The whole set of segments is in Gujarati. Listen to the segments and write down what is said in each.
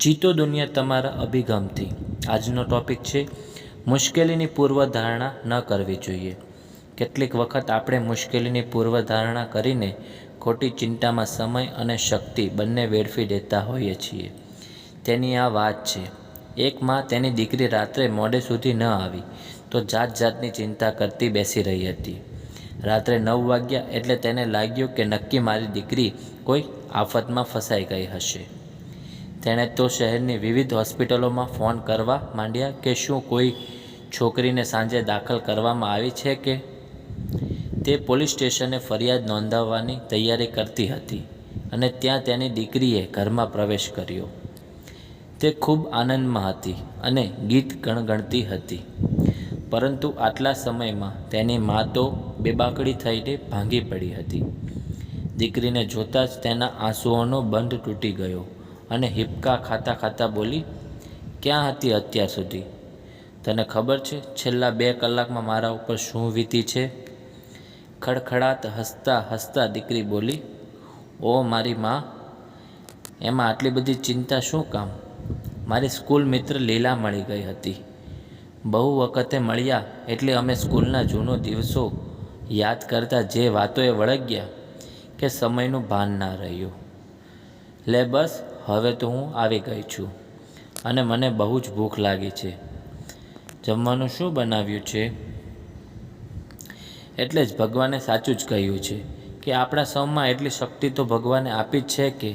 જીતો દુનિયા તમારા અભિગમથી. આજનો ટોપિક છે, મુશ્કેલીની પૂર્વધારણા ન કરવી જોઈએ. કેટલીક વખત આપણે મુશ્કેલીની પૂર્વધારણા કરીને ખોટી ચિંતામાં સમય અને શક્તિ બંને વેડફી દેતા હોઈએ છીએ. તેની આ વાત છે, એક માં તેની દીકરી રાત્રે મોડે સુધી ન આવી, તો જાત જાતની ચિંતા કરતી બેસી રહી હતી. રાત્રે નવ વાગ્યા એટલે તેને લાગ્યું કે નક્કી મારી દીકરી કોઈ આફતમાં ફસાઈ ગઈ હશે. તેણે તો શહેરની વિવિધ હોસ્પિટલોમાં ફોન કરવા માંડ્યા કે શું કોઈ છોકરીને સાંજે દાખલ કરવામાં આવી છે કે? તે પોલીસ સ્ટેશને ફરિયાદ નોંધાવવાની તૈયારી કરતી હતી અને ત્યાં તેની દીકરીએ ઘરમાં પ્રવેશ કર્યો. તે ખૂબ આનંદમાં હતી અને ગીત ગણગણતી હતી. પરંતુ આટલા સમયમાં તેની મા તો બેબાકડી થઈને ભાંગી પડી હતી. દીકરીને જોતાં જ તેના આંસુઓનો બંધ તૂટી ગયો. અને હિપકા ખાતા ખાતા બોલી, ક્યાં હતી અત્યાર સુધી? તને ખબર છે છેલ્લા બે કલાકમાં મારા ઉપર શું વીતી છે? ખડખડાટ હસતા હસતા દીકરી બોલી, ઓ મારી માં, એમાં આટલી બધી ચિંતા શું કામ? મારી સ્કૂલ મિત્ર લીલા મળી ગઈ હતી. બહુ વખતે મળ્યા એટલે અમે સ્કૂલના જૂનો દિવસો યાદ કરતા જે વાતોએ વળગ્યા કે સમયનું ભાન ના રહ્યું. લે બસ હવે તો હું આવી ગઈ છું અને મને બહુ જ ભૂખ લાગી છે. જમવાનું શું બનાવ્યું છે? એટલે જ ભગવાને સાચું જ કહ્યું છે કે આપણા સૌમાં એટલી શક્તિ તો ભગવાને આપી જ છે કે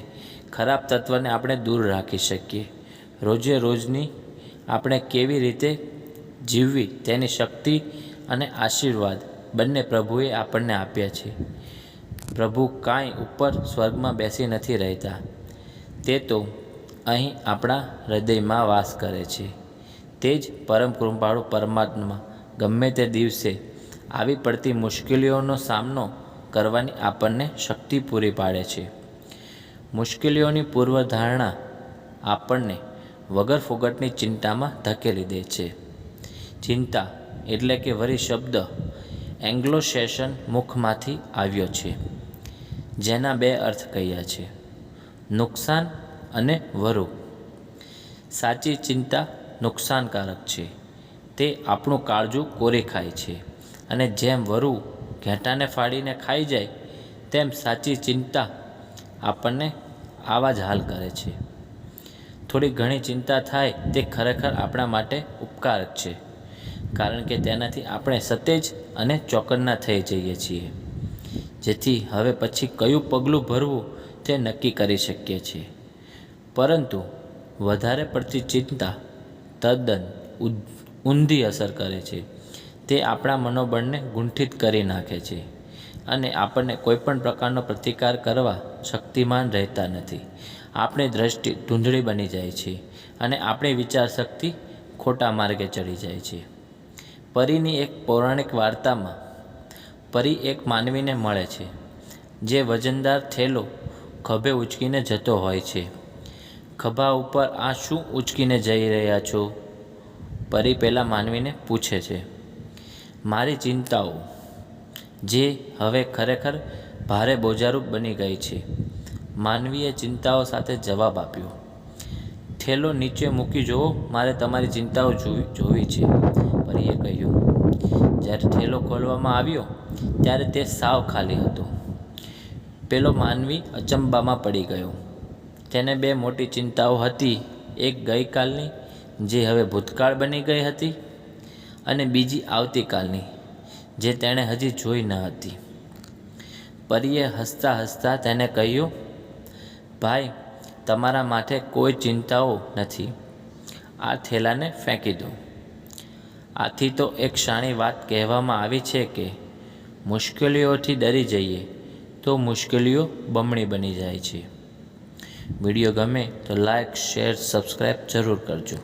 ખરાબ તત્વને આપણે દૂર રાખી શકીએ. રોજે રોજની આપણે કેવી રીતે જીવવી તેની શક્તિ અને આશીર્વાદ બંને પ્રભુએ આપણને આપ્યા છે. પ્રભુ કાંઈ ઉપર સ્વર્ગમાં બેસી નથી રહેતા. તે તો અહીં આપણા હૃદયમાં વાસ કરે છે. તે જ પરમ કૃપાળુ પરમાત્મા ગમે તે દિવસે આવી પડતી મુશ્કેલીઓનો સામનો કરવાની આપણને શક્તિ પૂરી પાડે છે. મુશ્કેલીઓની પૂર્વધારણા આપણને વગર ફોગટની ચિંતામાં ધકેલી દે છે. ચિંતા એટલે કે વરી શબ્દ એંગ્લો સેશન મુખમાંથી આવ્યો છે, જેના બે અર્થ કહ્યા છે. નુકસાન અને વરુ. સાચી ચિંતા નુકસાનકારક છે. તે આપણું કાળજું કોરી ખાય છે. અને જેમ વરુ ઘેટાને ફાડીને ખાઈ જાય, તેમ સાચી ચિંતા આપણને આવા જ હાલ કરે છે. થોડી ઘણી ચિંતા થાય તે ખરેખર આપણા માટે ઉપકારક છે. કારણ કે તેનાથી આપણે સતેજ અને ચોકન્ના થઈ જઈએ છીએ. જેથી હવે પછી કયું પગલું ભરવું તે નક્કી કરી શકીએ છીએ. પરંતુ વધારે પડતી ચિંતા તદ્દન ઊંધી અસર કરે છે. તે આપણા મનોબળને ગુંઠિત કરી નાખે છે અને આપણને કોઈપણ પ્રકારનો પ્રતિકાર કરવા શક્તિમાન રહેતા નથી. આપણી દ્રષ્ટિ ધૂંધળી બની જાય છે અને આપણી વિચારશક્તિ ખોટા માર્ગે ચડી જાય છે. પરીની એક પૌરાણિક વાર્તામાં પરી એક માનવીને મળે છે, જે વજનદાર થેલો ખભે ઉચકીને જતો હોય છે. ખભા ઉપર આ શું ઉચકીને જઈ રહ્યા છો? પરી પહેલાં માનવીને પૂછે છે. મારી ચિંતાઓ, જે હવે ખરેખર ભારે બોજારૂપ બની ગઈ છે. માનવીએ ચિંતાઓ સાથે જવાબ આપ્યો. થેલો નીચે મૂકી જુઓ, મારે તમારી ચિંતાઓ જોવી છે. પરીએ કહ્યું. જ્યારે થેલો ખોલવામાં આવ્યો, ત્યારે તે સાવ ખાલી હતો. પેલો માનવી અચંબામાં પડી ગયો. તેને બે મોટી ચિંતાઓ હતી. એક ગઈકાલની, જે હવે ભૂતકાળ બની ગઈ હતી, અને બીજી આવતીકાલની, જે તેણે હજી જોઈ ન હતી. પરીએ હસતા હસતા તેને કહ્યું, ભાઈ, તમારા માથે કોઈ ચિંતાઓ નથી. આ થેલાને ફેંકી દો. આથી તો એક શાણી વાત કહેવામાં આવી છે કે, મુશ્કેલીઓથી ડરી જઈએ. તો મુશ્કેલીઓ બમણી બની જાય છે. વીડિયો ગમે તો લાઇક શેર સબસ્ક્રાઈબ જરૂર કરજો.